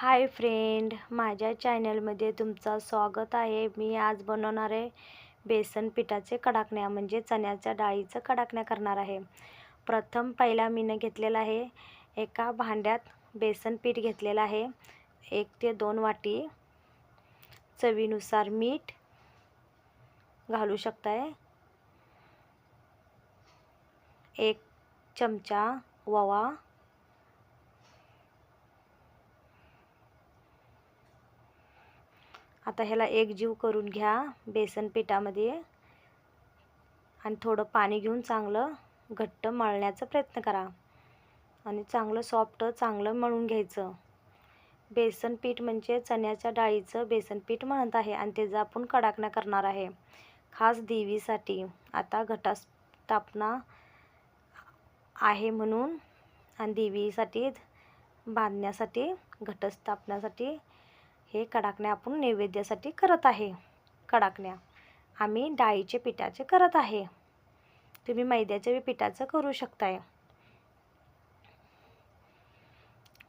Hi friend माझ्या चॅनलमध्ये तुमचं स्वागत आहे. मी आज बनवणार आहे बेसन पिठाचे कडाकण्या म्हणजे चण्याच्या डाळीचं कडाकण्या करणार आहे. प्रथम पहिला मीनं घेतलेला आहे एका भांड्यात बेसन पीठ घेतलेलं आहे. एक ते दोन वाटी चवीनुसार मीठ घालू शकताय. एक चमचा ववा आता ह्याला एकजीव करून घ्या बेसन पिठामध्ये आणि थोडं पाणी घेऊन चांगलं घट्ट मळण्याचा प्रयत्न करा. आणि चांगलं सॉफ्ट चांगलं मळून घ्यायचं. बेसन पीठ म्हणजे चण्याच्या डाळीचं बेसन पीठ म्हणत आहे आणि त्याचं आपण कडाकण्या करणार आहे. खास देवीसाठी आता घटास्थापना आहे म्हणून आणि देवीसाठी बांधण्यासाठी घटस्थापनासाठी हे कडाकण्या आपण नैवेद्यासाठी करत आहे. कडाकण्या. आम्ही डाळीचे पिठाचे करत आहे. तुम्ही मैद्याच्या पिठाचं करू शकताय.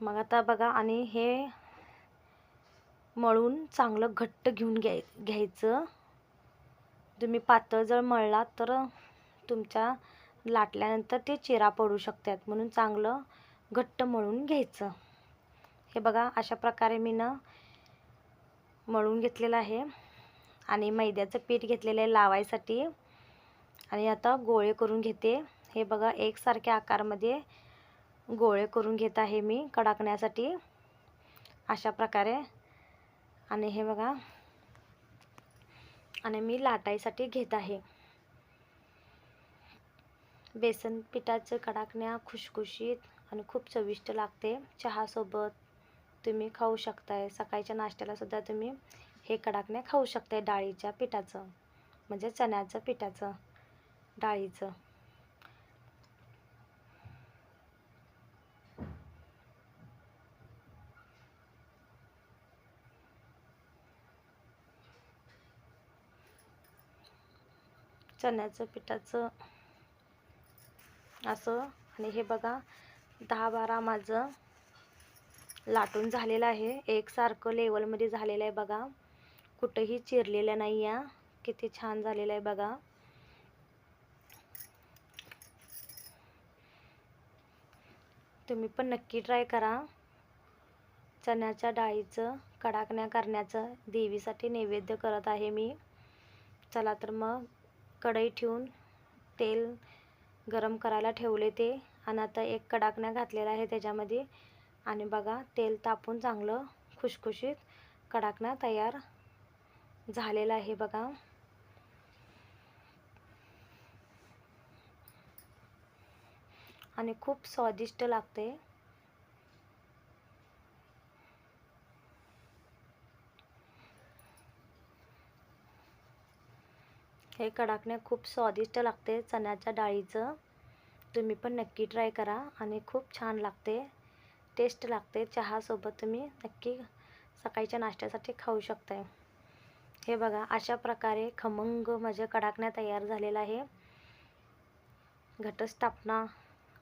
मग आता बघा आणि हे मळून चांगलं घट्ट घेऊन घ्याय घ्यायचं. तुम्ही पातळ जर मळला तर तुमच्या लाटल्यानंतर ते चिरा पडू शकतात. म्हणून चांगलं घट्ट मळून घ्यायचं. हे बघा अशा प्रकारे मी ना मळून घेतलेलं आहे. आणि मैद्याचं पीठ घेतलेलं आहे लावायसाठी. आणि आता गोळे करून घेते. हे बघा एकसारख्या आकारमध्ये गोळे करून घेत आहे मी कडाकण्यासाठी. अशा प्रकारे. आणि हे बघा. आणि मी लाटायसाठी घेत आहे. बेसन पिठाचं कडाकण्या खुशखुशीत आणि खूप चविष्ट लागते. चहासोबत. तुम्ही खाऊ शकताय. सकाळच्या नाश्त्याला सुद्धा तुम्ही हे कडाकण्या खाऊ शकताय डाळीच्या पिठाचं. म्हणजे चण्याचं पिठाचं. डाळीचं. चण्याचं पिठाचं असं. आणि हे बघा दहा बारा माझं लाटून झालेलं आहे. एकसारखं लेवलमध्ये झालेलं आहे बघा. कुठंही चिरलेलं नाही आहे किती छान झालेलं आहे बघा. तुम्ही पण नक्की ट्राय करा. चण्याच्या डाळीचं कडाकण्या करण्याचं देवीसाठी नैवेद्य करत आहे मी. चला तर मग कढई ठेवून तेल गरम करायला ठेवले ते. आणि आता एक कडाकण्या घातलेला आहे त्याच्यामध्ये. आणि बघा तेल तापून चांगलं खुशखुशीत कडाकणा तयार झालेला आहे बघा. आणि खूप स्वादिष्ट लागते. हे कडाकण्या खूप स्वादिष्ट लागते चण्याच्या डाळीचं. तुम्ही पण नक्की ट्राय करा आणि खूप छान लागते. टेस्ट लागते चहासोबत तुम्ही नक्की सकाळच्या नाश्त्यासाठी खाऊ शकताय. हे बघा अशा प्रकारे खमंग माझ्या कडाकण्या तयार झालेला आहे. घटस्थापना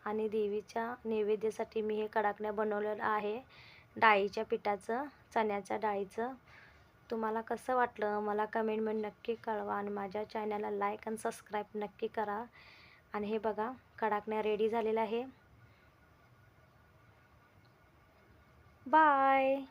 आणि देवीच्या नैवेद्यासाठी मी हे कडाकण्या बनवलेलं आहे. डाळीच्या पिठाचं चण्याच्या डाळीचं. तुम्हाला कसं वाटलं मला कमेंटमेंट नक्की कळवा आणि माझ्या चॅनलला लाईक आणि सबस्क्राईब नक्की करा. आणि हे बघा कडाकण्या रेडी झालेलं आहे. Bye.